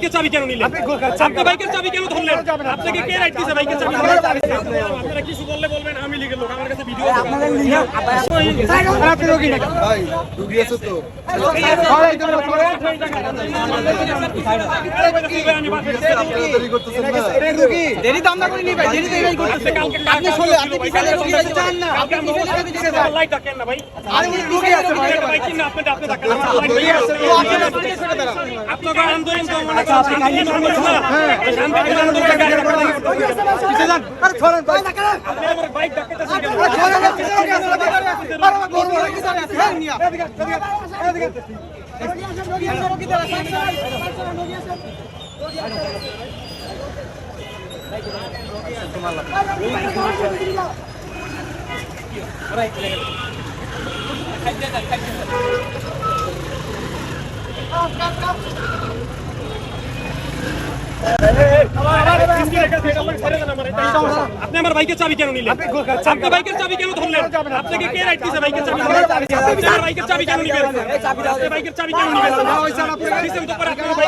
বাইকের চাবি কেন নিলেন আপনি বাইকের চাবি কেন ধরলেন আপনাকে কে রাইট দিয়েছে বাইকের চাবি আপনারা কিছু বললে বলবেন আমি লিখে লোক আমার কাছে ভিডিও ভাই রুগী আছে তো দেরি করতেছেন না দেরি তো আমরা করিনি ভাই দেরি দেরি করতেছে আপনি রোগী আছে চান না আপনি বিকালে রোগী আছে লাইট ডাকেন না ভাই আরে উনি রোগী আছে ভাই বাইক কিনা আপনি আপনি ডাকেন আমার লাইট আছে আপনাকে আন্দোলন তো মনে করছেন শান্তি আন্দোলন আরে ছড়েন ভাই না কেন আপনি আমার বাইক ডাকতেছেন কেন আরে ছড়েন না কিছু রোগী আছে আরে আমার গরু রোগী আছে হ্যাঁ নিয়া এদিকে এদিকে এদিকে রোগী আছে রোগী আছে রোগী আছে আপনি আমার বাইকের চাবি কেন নিলেন? আপনি বাইকের চাবি কেন ধরলেন? আপনাকে কে রাইট দিয়েছে বাইকের চাবি আপনি আমার বাইকের চাবি কেন নিবেন বাইকের চাবি কেন নিবেন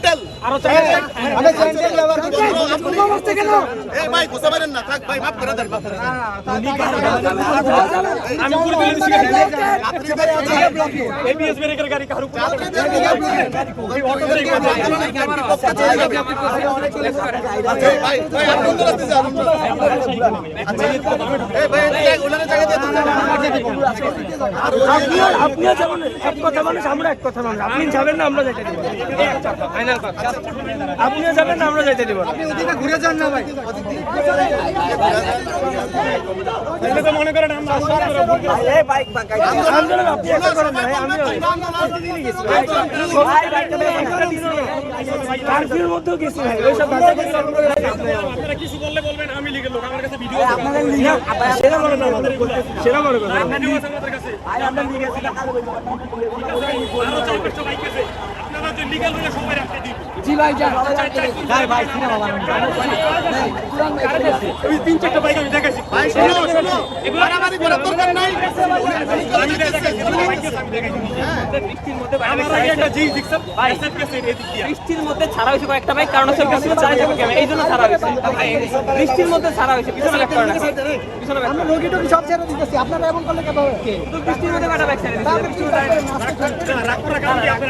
জেন্টেল আরও চাই এই ভাই গুছা পারেন না থাক ভাই মাফ করে দেন মাফ করে দেন। আমি পুরো দিলে দিছি যাত্রীদের কাছে এবিএস ব্রেকের গাড়ি কারু যাত্রীদের পক্ষে চলে যাবে। আচ্ছা, ভাই ভাই আপনি যান। আচ্ছা, এই ভাই, ওনারা জায়গা আমরা এক কথা মানুষ আপনি যাবেন না আমরা যেতে দিব আপনিও যাবেন না আমরা যেতে দিব আপনি ঘুরে যান না ভাই। এটা তো মনে করেন আপনি কারফিউর মধ্যেও গেছি ভাই ওইসব আপনারা কিছু বললে বলবেন আমি লিখে লোক আমার কাছে ভিডিও সেরা বড় না আমাদের সেরা বড় কথা আরও আছে লিগ্যাল হলে সবাই রাখতে দিন জি ভাই যান। ভাই ভাই সিনেমা ওই তিন চারটা বাইক আমি দেখাইছি ভাই, শোনো, শোনো। মারামারি করার দরকার নাই। আমি দেখাইছি বাইক আছে, আমি দেখাইছি আমার আগে একটা জি জিক্সার এসএফ কেসে এদিক দিয়ে বৃষ্টির মধ্যে ছাড়া হয়েছে কয়েকটা বাইক কারণ হচ্ছে বৃষ্টির ছাড়া যাবে এই জন্য ছাড়া হয়েছে। বৃষ্টির মধ্যে ছাড়া হয়েছে। পিছনে ব্যাক করে পিছনে back আমরা রোগী টোগী সব ছেড়ে দিতেছি। আপনারা এমন করলে কেন বৃষ্টির মধ্যে কয়টা বাইক ছেড়ে দিয়েছে? রাগ করা কারণ কি? আপনার